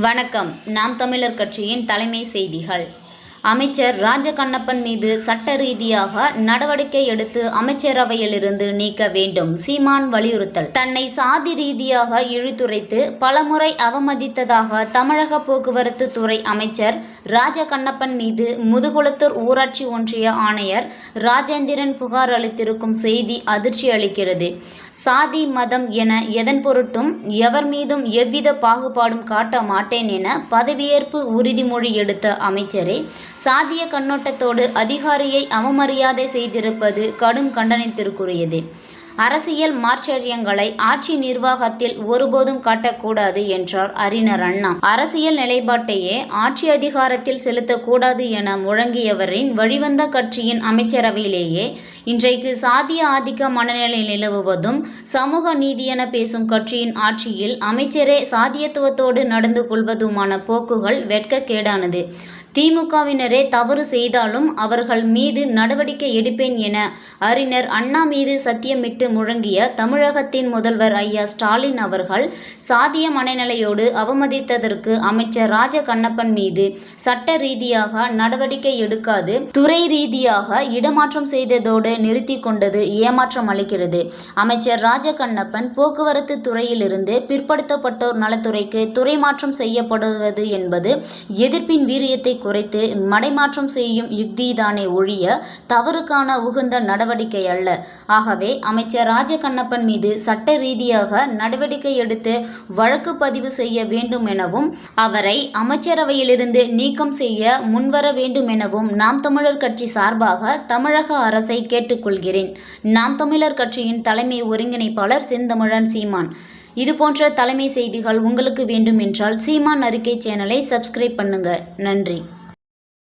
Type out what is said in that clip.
வணக்கம். நாம் தமிழர் கட்சியின் தலைமை செய்திகள். அமைச்சர் ராஜகண்ணப்பன் மீது சட்ட ரீதியாக நடவடிக்கை எடுத்து அமைச்சரவையிலிருந்து நீக்க வேண்டும் சீமான் வலியுறுத்தல். தன்னை சாதி ரீதியாக இழுத்துரைத்து பலமுறை அவமதித்ததாக தமிழக போக்குவரத்து துறை அமைச்சர் ராஜகண்ணப்பன் மீது முதுகுளத்தூர் ஊராட்சி ஒன்றிய ஆணையர் ராஜேந்திரன் புகார் அளித்திருக்கும் செய்தி அதிர்ச்சி அளிக்கிறது. சாதி மதம் என எதன் பொருட்டும் எவர் மீதும் எவ்வித பாகுபாடும் காட்ட மாட்டேன் என பதவியேற்பு உறுதிமொழி எடுத்த அமைச்சரே சாதிய கண்ணோட்டத்தோடு அதிகாரியை அவமரியாதை செய்திருப்பது கடும் கண்டனத்திற்குரியது. அரசியல் மாச்சரியங்களை ஆட்சி நிர்வாகத்தில் ஒருபோதும் காட்டக்கூடாது என்றார் அறிஞர் அண்ணா. அரசியல் நிலைப்பாட்டையே ஆட்சி அதிகாரத்தில் செலுத்தக்கூடாது என முழங்கியவரின் வழிவந்த கட்சியின் அமைச்சரவையிலேயே இன்றைக்கு சாதிய ஆதிக்க மனநிலை நிலவுவதும் சமூக நீதி என பேசும் கட்சியின் ஆட்சியில் அமைச்சரே சாதியத்துவத்தோடு நடந்து கொள்வதுமான போக்குகள் வெட்கக்கேடானது. திமுகவினரே தவறு செய்தாலும் அவர்கள் மீது நடவடிக்கை எடுப்பேன் என அறிஞர் அண்ணா மீது சத்தியமிட்டு முழங்கிய தமிழகத்தின் முதல்வர் ஐயா ஸ்டாலின் அவர்கள் சாதிய மனநிலையோடு அவமதித்ததற்கு அமைச்சர் ராஜ கண்ணப்பன் மீது சட்ட ரீதியாக நடவடிக்கை எடுக்காது துறை ரீதியாக இடமாற்றம் செய்ததோடு நிறுத்தி கொண்டது ஏமாற்றம் அளிக்கிறது. அமைச்சர் ராஜ கண்ணப்பன் போக்குவரத்து துறையிலிருந்து பிற்படுத்தப்பட்டோர் நலத்துறைக்கு துறை மாற்றம் செய்யப்படுவது என்பது எதிர்ப்பின் வீரியத்தை குறைத்து மடைமாற்றம் செய்யும் யுக்திதானே ஒழிய தவறுக்கான உகுந்த நடவடிக்கை அல்ல. ஆகவே அமைச்சர் அமைச்சர் ராஜகண்ணப்பன் மீது சட்ட ரீதியாக நடவடிக்கை எடுத்து வழக்கு பதிவு செய்ய வேண்டும் எனவும் அவரை அமைச்சரவையிலிருந்து நீக்கம் செய்ய முன்வர வேண்டும் எனவும் நாம் தமிழர் கட்சி சார்பாக தமிழக அரசை கேட்டுக்கொள்கிறேன். நாம் தமிழர் கட்சியின் தலைமை ஒருங்கிணைப்பாளர் செந்தமிழன் சீமான். இதுபோன்ற தலைமை செய்திகள் உங்களுக்கு வேண்டும் என்றால் சீமான் அறிக்கை சேனலை சப்ஸ்கிரைப் பண்ணுங்க. நன்றி.